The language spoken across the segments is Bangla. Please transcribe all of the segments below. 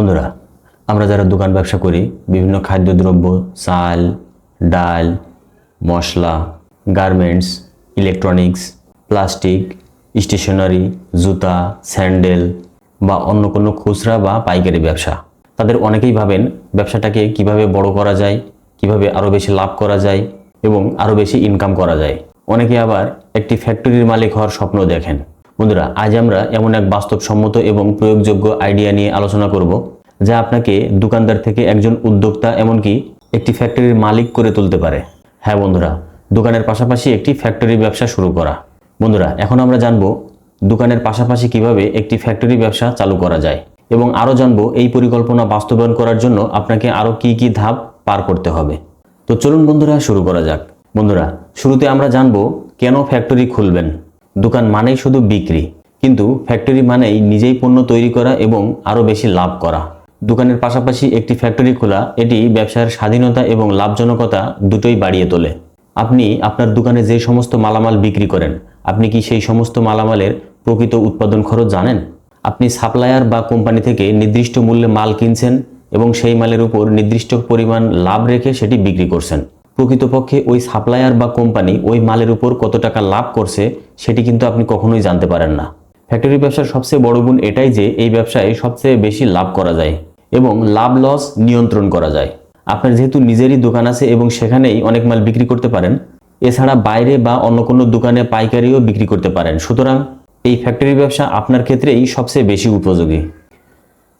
বন্ধুরা, আমরা যারা দোকান ব্যবসা করি, বিভিন্ন খাদ্যদ্রব্য, চাল, ডাল, মশলা, গার্মেন্টস, ইলেকট্রনিক্স, প্লাস্টিক, স্টেশনারি, জুতা, স্যান্ডেল বা অন্য কোনো খুচরা বা পাইকারি ব্যবসা। তাদের অনেকেই ভাবেন ব্যবসাটাকে কীভাবে বড় করা যায়, কীভাবে আরও বেশি লাভ করা যায় এবং আরও বেশি ইনকাম করা যায়। অনেকে আবার একটি ফ্যাক্টরির মালিক হওয়ার স্বপ্ন দেখেন। বন্ধুরা, আজ আমরা এমন এক বাস্তবসম্মত এবং প্রয়োগযোগ্য আইডিয়া নিয়ে আলোচনা করব, যা আপনাকে দোকানদার থেকে একজন উদ্যোক্তা এমনকি একটি ফ্যাক্টরির মালিক করে তুলতে পারে। হ্যাঁ বন্ধুরা, দোকানের পাশাপাশি একটি ফ্যাক্টরি ব্যবসা শুরু করা। বন্ধুরা, এখন আমরা জানব দোকানের পাশাপাশি কীভাবে একটি ফ্যাক্টরি ব্যবসা চালু করা যায় এবং আরও জানব এই পরিকল্পনা বাস্তবায়ন করার জন্য আপনাকে আরও কি কি ধাপ পার করতে হবে। তো চলুন বন্ধুরা, শুরু করা যাক। বন্ধুরা, শুরুতে আমরা জানব কেন ফ্যাক্টরি খুলবেন। দোকান মানেই শুধু বিক্রি। কিন্তু ফ্যাক্টরি মানেই নিজেই পণ্য তৈরি করা এবং আরও বেশি লাভ করা। দোকানের পাশাপাশি একটি ফ্যাক্টরি খোলা, এটি ব্যবসার স্বাধীনতা এবং লাভজনকতা দুটোই বাড়িয়ে তোলে। আপনি আপনার দোকানে যে সমস্ত মালামাল বিক্রি করেন, আপনি কি সেই সমস্ত মালামালের প্রকৃত উৎপাদন খরচ জানেন? আপনি সাপ্লায়ার বা কোম্পানি থেকে নির্দিষ্ট মূল্যে মাল কিনছেন এবং সেই মালের উপর নির্দিষ্ট পরিমাণ লাভ রেখে সেটি বিক্রি করছেন। প্রকৃতপক্ষে ওই সাপ্লায়ার বা কোম্পানি ওই মালের উপর কত টাকা লাভ করছে, সেটি কিন্তু আপনি কখনোই জানতে পারেন না। ফ্যাক্টরি ব্যবসার সবচেয়ে বড় গুণ এটাই যে, এই ব্যবসায় সবচেয়ে বেশি লাভ করা যায় এবং লাভ লস নিয়ন্ত্রণ করা যায়। আপনার যেহেতু নিজেরই দোকান আছে এবং সেখানেই অনেক মাল বিক্রি করতে পারেন, এছাড়া বাইরে বা অন্য কোনো দোকানে পাইকারিও বিক্রি করতে পারেন। সুতরাং এই ফ্যাক্টরি ব্যবসা আপনার ক্ষেত্রেই সবচেয়ে বেশি উপযোগী।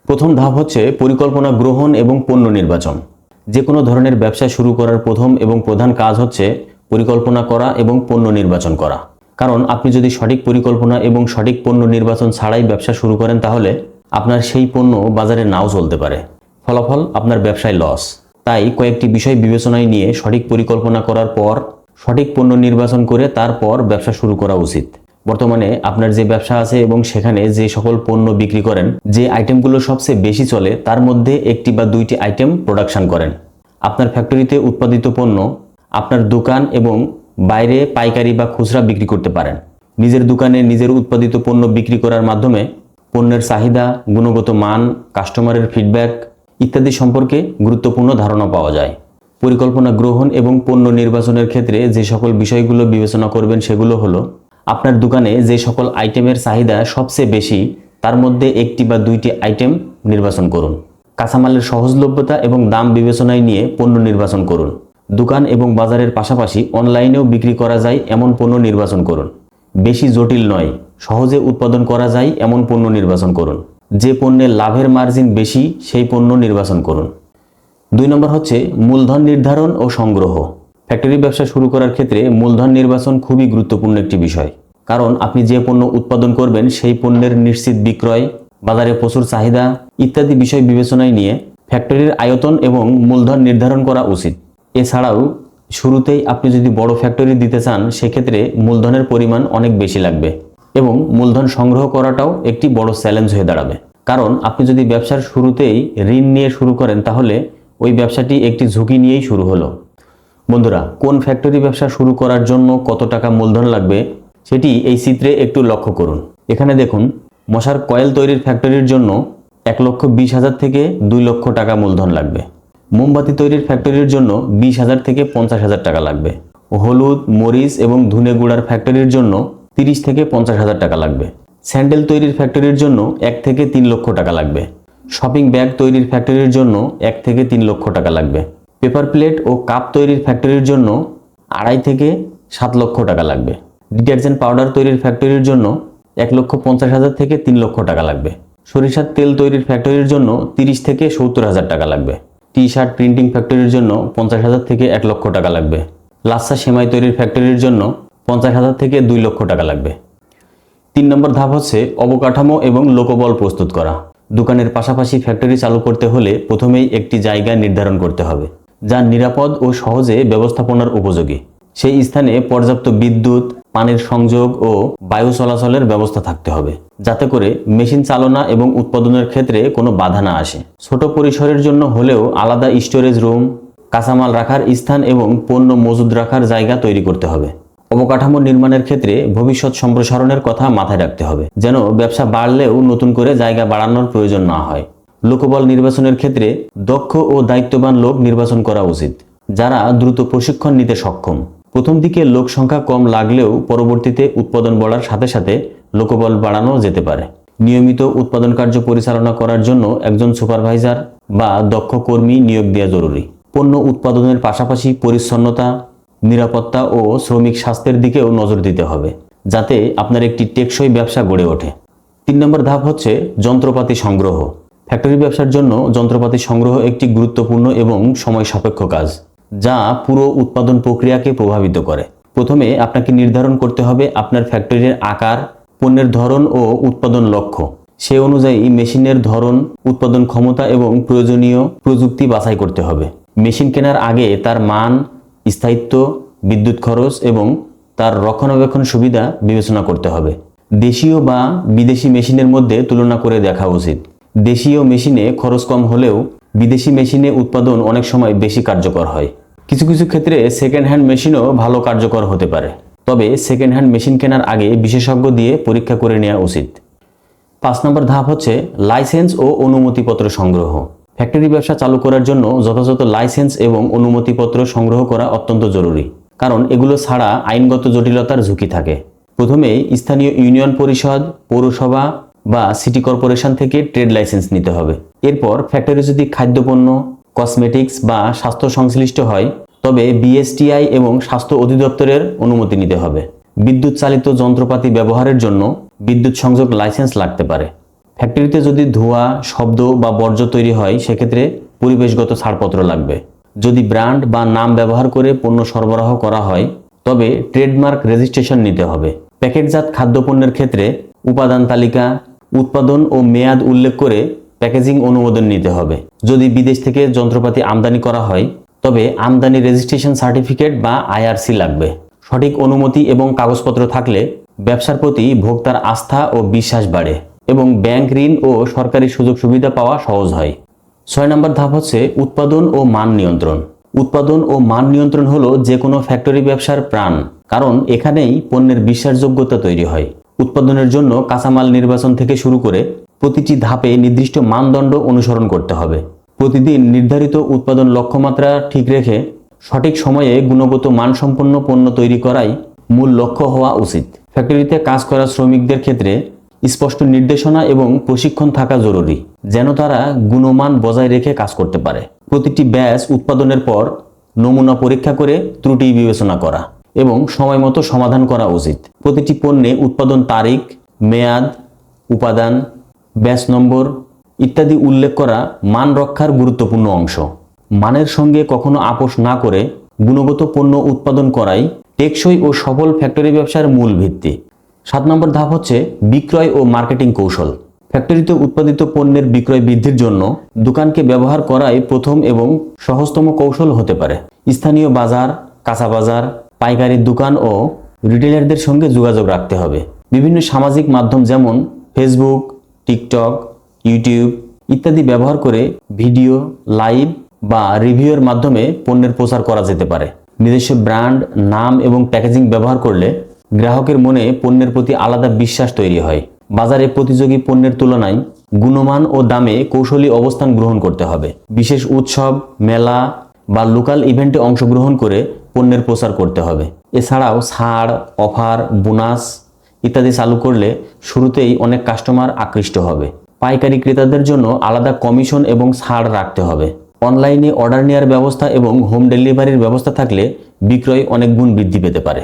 প্রথম ধাপ হচ্ছে পরিকল্পনা গ্রহণ এবং পণ্য নির্বাচন। যে কোনো ধরনের ব্যবসা শুরু করার প্রথম এবং প্রধান কাজ হচ্ছে পরিকল্পনা করা এবং পণ্য নির্বাচন করা। কারণ আপনি যদি সঠিক পরিকল্পনা এবং সঠিক পণ্য নির্বাচন ছাড়াই ব্যবসা শুরু করেন তাহলে আপনার সেই পণ্য বাজারে নাও চলতে পারে। ফলাফল, আপনার ব্যবসায় লস তাই কয়েকটি বিষয় বিবেচনায় নিয়ে সঠিক পরিকল্পনা করার পর, সঠিক পণ্য নির্বাচন করে তারপর ব্যবসা শুরু করা উচিত। বর্তমানে আপনার যে ব্যবসা আছে এবং সেখানে যে সকল পণ্য বিক্রি করেন, যে আইটেমগুলো সবচেয়ে বেশি চলে, তার মধ্যে একটি বা দুইটি আইটেম প্রোডাকশন করেন। আপনার ফ্যাক্টরিতে উৎপাদিত পণ্য আপনার দোকান এবং বাইরে পাইকারি বা খুচরা বিক্রি করতে পারেন। নিজের দোকানে নিজের উৎপাদিত পণ্য বিক্রি করার মাধ্যমে পণ্যের চাহিদা, গুণগত মান কাস্টমারের ফিডব্যাক ইত্যাদি সম্পর্কে গুরুত্বপূর্ণ ধারণা পাওয়া যায়। পরিকল্পনা গ্রহণ এবং পণ্য নির্বাচনের ক্ষেত্রে যে সকল বিষয়গুলো বিবেচনা করবেন সেগুলো হলো আপনার দোকানে যে সকল আইটেমের চাহিদা সবচেয়ে বেশি, তার মধ্যে একটি বা দুইটি আইটেম নির্বাচন করুন। কাঁচামালের সহজলভ্যতা এবং দাম বিবেচনায় নিয়ে পণ্য নির্বাচন করুন। দোকান এবং বাজারের পাশাপাশি অনলাইনেও বিক্রি করা যায় এমন পণ্য নির্বাচন করুন। বেশি জটিল নয়, সহজে উৎপাদন করা যায় এমন পণ্য নির্বাচন করুন। যে পণ্যের লাভের মার্জিন বেশি, সেই পণ্য নির্বাচন করুন। দুই নম্বর হচ্ছে মূলধন নির্ধারণ ও সংগ্রহ। ফ্যাক্টরি ব্যবসা শুরু করার ক্ষেত্রে মূলধন নির্বাচন খুবই গুরুত্বপূর্ণ একটি বিষয়। কারণ আপনি যে পণ্য উৎপাদন করবেন, সেই পণ্যের নিশ্চিত বিক্রয়, বাজারে প্রচুর চাহিদা ইত্যাদি বিষয় বিবেচনায় নিয়ে ফ্যাক্টরির আয়তন এবং মূলধন নির্ধারণ করা উচিত। এছাড়াও, শুরুতেই আপনি যদি বড় ফ্যাক্টরি দিতে চান, সেক্ষেত্রে মূলধনের পরিমাণ অনেক বেশি লাগবে এবং মূলধন সংগ্রহ করাটাও একটি বড় চ্যালেঞ্জ হয়ে দাঁড়াবে। কারণ আপনি যদি ব্যবসার শুরুতেই ঋণ নিয়ে শুরু করেন, তাহলে ওই ব্যবসাটি একটি ঝুঁকি নিয়েই শুরু হলো। বন্ধুরা, কোন ফ্যাক্টরি ব্যবসা শুরু করার জন্য কত টাকা মূলধন লাগবে সেটি এই চিত্রে একটু লক্ষ্য করুন। এখানে দেখুন, মশার কয়েল তৈরির ফ্যাক্টরির জন্য এক লক্ষ বিশ হাজার থেকে দুই লক্ষ টাকা মূলধন লাগবে। মোমবাতি তৈরির ফ্যাক্টরির জন্য বিশ হাজার থেকে পঞ্চাশ হাজার টাকা লাগবে। হলুদ, মরিচ এবং ধুনে গুঁড়ার ফ্যাক্টরির জন্য তিরিশ থেকে পঞ্চাশ হাজার টাকা লাগবে। স্যান্ডেল তৈরির ফ্যাক্টরির জন্য এক থেকে তিন লক্ষ টাকা লাগবে। শপিং ব্যাগ তৈরির ফ্যাক্টরির জন্য এক থেকে তিন লক্ষ টাকা লাগবে। পেপার প্লেট ও কাপ তৈরির ফ্যাক্টরির জন্য আড়াই থেকে সাত লক্ষ টাকা লাগবে। ডিটারজেন্ট পাউডার তৈরির ফ্যাক্টরির জন্য এক লক্ষ পঞ্চাশ হাজার থেকে তিন লক্ষ টাকা লাগবে। সরিষার তেল তৈরির ফ্যাক্টরির জন্য তিরিশ থেকে সত্তর হাজার টাকা লাগবে। টি শার্ট প্রিন্টিং ফ্যাক্টরির জন্য পঞ্চাশ হাজার থেকে এক লক্ষ টাকা লাগবে। লাচ্ছা সেমাই তৈরির ফ্যাক্টরির জন্য পঞ্চাশ হাজার থেকে দুই লক্ষ টাকা লাগবে। তিন নম্বর ধাপ হচ্ছে অবকাঠামো এবং লোকবল প্রস্তুত করা। দোকানের পাশাপাশি ফ্যাক্টরি চালু করতে হলে প্রথমেই একটি জায়গা নির্ধারণ করতে হবে। যা নিরাপদ ও সহজে ব্যবস্থাপনার উপযোগী। সেই স্থানে পর্যাপ্ত বিদ্যুৎ, পানির সংযোগ ও বায়ু চলাচলের ব্যবস্থা থাকতে হবে, যাতে করে মেশিন চালনা এবং উৎপাদনের ক্ষেত্রে কোনো বাধা না আসে। ছোট পরিসরের জন্য হলেও আলাদা স্টোরেজ রুম, কাঁচামাল রাখার স্থান এবং পণ্য মজুদ রাখার জায়গা তৈরি করতে হবে। অবকাঠামো নির্মাণের ক্ষেত্রে ভবিষ্যৎ সম্প্রসারণের কথা মাথায় রাখতে হবে, যেন ব্যবসা বাড়লেও নতুন করে জায়গা বাড়ানোর প্রয়োজন না হয়। লোকবল নির্বাচনের ক্ষেত্রে দক্ষ ও দায়িত্ববান লোক নির্বাচন করা উচিত, যারা দ্রুত প্রশিক্ষণ নিতে সক্ষম। প্রথম দিকে লোক সংখ্যা কম লাগলেও পরবর্তীতে উৎপাদন বাড়ার সাথে সাথে লোকবল বাড়ানো যেতে পারে। নিয়মিত উৎপাদন কার্য পরিচালনা করার জন্য একজন সুপারভাইজার বা দক্ষ কর্মী নিয়োগ দেওয়া জরুরি। পণ্য উৎপাদনের পাশাপাশি পরিচ্ছন্নতা, নিরাপত্তা ও শ্রমিক স্বাস্থ্যের দিকেও নজর দিতে হবে, যাতে আপনার একটি টেকসই ব্যবসা গড়ে ওঠে। তিন নম্বর ধাপ হচ্ছে যন্ত্রপাতি সংগ্রহ। ফ্যাক্টরি ব্যবসার জন্য যন্ত্রপাতি সংগ্রহ একটি গুরুত্বপূর্ণ এবং সময় সাপেক্ষ কাজ, যা পুরো উৎপাদন প্রক্রিয়াকে প্রভাবিত করে। প্রথমে আপনাকে নির্ধারণ করতে হবে আপনার ফ্যাক্টরির আকার, পণ্যের ধরন ও উৎপাদন লক্ষ্য। সে অনুযায়ী মেশিনের ধরন, উৎপাদন ক্ষমতা এবং প্রয়োজনীয় প্রযুক্তি বাছাই করতে হবে। মেশিন কেনার আগে তার মান, স্থায়িত্ব, বিদ্যুৎ খরচ এবং তার রক্ষণাবেক্ষণ সুবিধা বিবেচনা করতে হবে। দেশীয় বা বিদেশি মেশিনের মধ্যে তুলনা করে দেখা উচিত। দেশীয় মেশিনে খরচ কম হলেও বিদেশি মেশিনে উৎপাদন অনেক সময় বেশি কার্যকর হয়। কিছু কিছু ক্ষেত্রে সেকেন্ড হ্যান্ড মেশিনও ভালো কার্যকর হতে পারে। তবে সেকেন্ড হ্যান্ড মেশিন কেনার আগে বিশেষজ্ঞ দিয়ে পরীক্ষা করে নেওয়া উচিত। পাঁচ নম্বর ধাপ হচ্ছে লাইসেন্স ও অনুমতিপত্র সংগ্রহ। ফ্যাক্টরি ব্যবসা চালু করার জন্য যথাযথ লাইসেন্স এবং অনুমতিপত্র সংগ্রহ করা অত্যন্ত জরুরি, কারণ এগুলো ছাড়া আইনগত জটিলতার ঝুঁকি থাকে। প্রথমে স্থানীয় ইউনিয়ন পরিষদ, পৌরসভা বা সিটি কর্পোরেশন থেকে ট্রেড লাইসেন্স নিতে হবে। এরপর ফ্যাক্টরি যদি খাদ্যপণ্য কসমেটিক্স বা স্বাস্থ্য সংশ্লিষ্ট হয়, তবে বিএসটিআই এবং স্বাস্থ্য অধিদপ্তরের অনুমতি নিতে হবে। বিদ্যুৎ চালিত যন্ত্রপাতি ব্যবহারের জন্য বিদ্যুৎ সংযোগ লাইসেন্স লাগতে পারে। ফ্যাক্টরিতে যদি ধোঁয়া, শব্দ বা বর্জ্য তৈরি হয়, সেক্ষেত্রে পরিবেশগত ছাড়পত্র লাগবে। যদি ব্র্যান্ড বা নাম ব্যবহার করে পণ্য সরবরাহ করা হয়, তবে ট্রেডমার্ক রেজিস্ট্রেশন নিতে হবে। প্যাকেটজাত খাদ্যপণ্যের ক্ষেত্রে উপাদান তালিকা উৎপাদন ও মেয়াদ উল্লেখ করে প্যাকেজিং অনুমোদন নিতে হবে। যদি বিদেশ থেকে যন্ত্রপাতি আমদানি করা হয়, তবে আমদানি রেজিস্ট্রেশন সার্টিফিকেট বা আইআরসি লাগবে। সঠিক অনুমতি এবং কাগজপত্র থাকলে ব্যবসার প্রতি ভোক্তার আস্থা ও বিশ্বাস বাড়ে এবং ব্যাংক ঋণ ও সরকারি সুযোগ সুবিধা পাওয়া সহজ হয়। ছয় নম্বর ধাপ হচ্ছে উৎপাদন ও মান নিয়ন্ত্রণ। উৎপাদন ও মান নিয়ন্ত্রণ হলো যে কোনো ফ্যাক্টরি ব্যবসার প্রাণ, কারণ এখানেই পণ্যের বিশ্বাসযোগ্যতা তৈরি হয়। উৎপাদনের জন্য কাঁচামাল নির্বাচন থেকে শুরু করে প্রতিটি ধাপে নির্দিষ্ট মানদণ্ড অনুসরণ করতে হবে। প্রতিদিন নির্ধারিত উৎপাদন লক্ষ্যমাত্রা ঠিক রেখে সঠিক সময়ে গুণগত মানসম্পন্ন পণ্য তৈরি করাই মূল লক্ষ্য হওয়া উচিত। ফ্যাক্টরিতে কাজ করা শ্রমিকদের ক্ষেত্রে স্পষ্ট নির্দেশনা এবং প্রশিক্ষণ থাকা জরুরি, যেন তারা গুণমান বজায় রেখে কাজ করতে পারে। প্রতিটি ব্যাচ উৎপাদনের পর নমুনা পরীক্ষা করে ত্রুটি বিবেচনা করা। এবং সময় মতো সমাধান করা উচিত। প্রতিটি পণ্যে উৎপাদন তারিখ, মেয়াদ, উপাদান, ব্যাস নম্বর ইত্যাদি উল্লেখ করা মান রক্ষার গুরুত্বপূর্ণ অংশ। মানের সঙ্গে কখনো আপোষ না করে গুণগত পণ্য উৎপাদন করাই টেকসই ও সফল ফ্যাক্টরি ব্যবসার মূল ভিত্তি। সাত নম্বর ধাপ হচ্ছে বিক্রয় ও মার্কেটিং কৌশল। ফ্যাক্টরিতে উৎপাদিত পণ্যের বিক্রয় বৃদ্ধির জন্য দোকানকে ব্যবহার করাই প্রথম এবং সহজতম কৌশল হতে পারে। স্থানীয় বাজার, কাঁচা বাজার পাইকারির দোকান ও রিটেলারদের সঙ্গে যোগাযোগ রাখতে হবে। বিভিন্ন সামাজিক মাধ্যম যেমন ফেসবুক টিকটক ইউটিউব ইত্যাদি ব্যবহার করে ভিডিও, লাইভ বা রিভিউয়ের মাধ্যমে পণ্যের প্রচার করা যেতে পারে। নিজস্ব ব্র্যান্ড, নাম এবং প্যাকেজিং ব্যবহার করলে গ্রাহকের মনে পণ্যের প্রতি আলাদা বিশ্বাস তৈরি হয়। বাজারে প্রতিযোগী পণ্যের তুলনায় গুণমান ও দামে কৌশলী অবস্থান গ্রহণ করতে হবে। বিশেষ উৎসব, মেলা বা লোকাল ইভেন্টে অংশগ্রহণ করে পণ্যের প্রচার করতে হবে। এছাড়াও ছাড়, অফার, বোনাস ইত্যাদি চালু করলে শুরুতেই অনেক কাস্টমার আকৃষ্ট হবে। পাইকারি ক্রেতাদের জন্য আলাদা কমিশন এবং ছাড় রাখতে হবে। অনলাইনে অর্ডার নেওয়ার ব্যবস্থা এবং হোম ডেলিভারির ব্যবস্থা থাকলে বিক্রয় অনেক গুণ বৃদ্ধি পেতে পারে।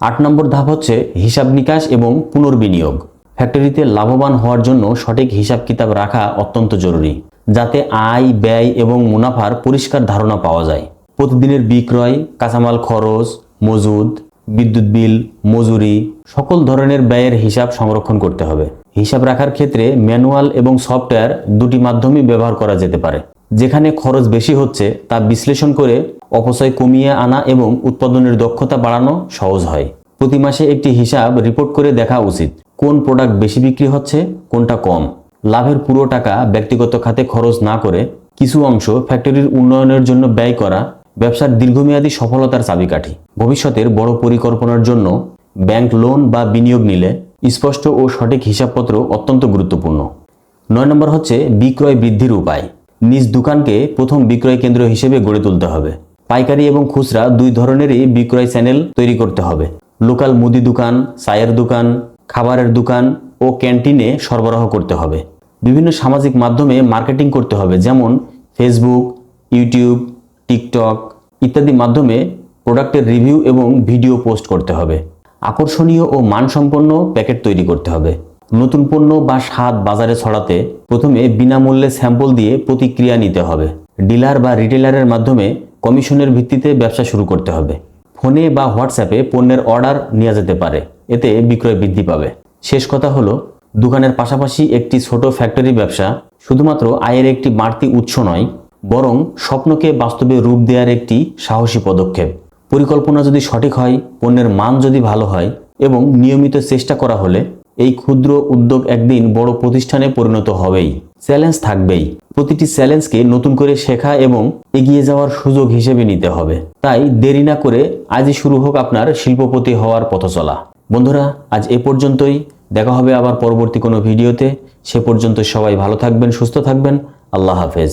আট নম্বর ধাপ হচ্ছে হিসাব নিকাশ এবং পুনর্বিনিয়োগ। ফ্যাক্টরিতে লাভবান হওয়ার জন্য সঠিক হিসাব কিতাব রাখা অত্যন্ত জরুরি, যাতে আয়, ব্যয় এবং মুনাফার পরিষ্কার ধারণা পাওয়া যায়। প্রতিদিনের বিক্রয়, কাঁচামাল খরচ, মজুদ, বিদ্যুৎ বিল, মজুরি, সকল ধরনের ব্যয়ের হিসাব সংরক্ষণ করতে হবে। হিসাব রাখার ক্ষেত্রে ম্যানুয়াল এবং সফটওয়্যার দুটি মাধ্যমই ব্যবহার করা যেতে পারে। যেখানে খরচ বেশি হচ্ছে, তা বিশ্লেষণ করে অপচয় কমিয়ে আনা এবং উৎপাদনের দক্ষতা বাড়ানো সহজ হয়। প্রতি মাসে একটি হিসাব রিপোর্ট করে দেখা উচিত, কোন প্রোডাক্ট বেশি বিক্রি হচ্ছে, কোনটা কম। লাভের পুরো টাকা ব্যক্তিগত খাতে খরচ না করে কিছু অংশ ফ্যাক্টরির উন্নয়নের জন্য ব্যয় করা ব্যবসার দীর্ঘমেয়াদী সফলতার চাবিকাঠি। ভবিষ্যতের বড় পরিকল্পনার জন্য ব্যাংক লোন বা বিনিয়োগ নিলে স্পষ্ট ও সঠিক হিসাবপত্র অত্যন্ত গুরুত্বপূর্ণ। নয় নম্বর হচ্ছে বিক্রয় বৃদ্ধির উপায়। নিজ দোকানকে প্রথম বিক্রয় কেন্দ্র হিসেবে গড়ে তুলতে হবে। পাইকারি এবং খুচরা দুই ধরনেরই বিক্রয় চ্যানেল তৈরি করতে হবে। লোকাল মুদি দোকান, চায়ের দোকান, খাবারের দোকান ও ক্যান্টিনে সরবরাহ করতে হবে। বিভিন্ন সামাজিক মাধ্যমে মার্কেটিং করতে হবে, যেমন ফেসবুক ইউটিউব টিকটক ইত্যাদি মাধ্যমে প্রোডাক্টের রিভিউ এবং ভিডিও পোস্ট করতে হবে। আকর্ষণীয় ও মানসম্পন্ন প্যাকেট তৈরি করতে হবে। নতুন পণ্য বা স্বাদ বাজারে ছড়াতে প্রথমে বিনামূল্যে স্যাম্পল দিয়ে প্রতিক্রিয়া নিতে হবে। ডিলার বা রিটেলারের মাধ্যমে কমিশনের ভিত্তিতে ব্যবসা শুরু করতে হবে। ফোনে বা হোয়াটসঅ্যাপে পণ্যের অর্ডার নেওয়া যেতে পারে, এতে বিক্রয় বৃদ্ধি পাবে। শেষ কথা হলো, দোকানের পাশাপাশি একটি ছোট ফ্যাক্টরি ব্যবসা শুধুমাত্র আয়ের একটি বাড়তি উৎস নয় বরং স্বপ্নকে বাস্তবে রূপ দেওয়ার একটি সাহসী পদক্ষেপ। পরিকল্পনা যদি সঠিক হয়, পণ্যের মান যদি ভালো হয় এবং নিয়মিত চেষ্টা করা হলে এই ক্ষুদ্র উদ্যোগ একদিন বড় প্রতিষ্ঠানে পরিণত হবেই। চ্যালেঞ্জ থাকবেই। প্রতিটি চ্যালেঞ্জকে নতুন করে শেখা এবং এগিয়ে যাওয়ার সুযোগ হিসেবে নিতে হবে। তাই দেরি না করে আজই শুরু হোক আপনার শিল্পপতি হওয়ার পথ চলা বন্ধুরা, আজ এ পর্যন্তই। দেখা হবে আবার পরবর্তী কোনো ভিডিওতে। সে পর্যন্ত সবাই ভালো থাকবেন, সুস্থ থাকবেন। আল্লাহ হাফেজ।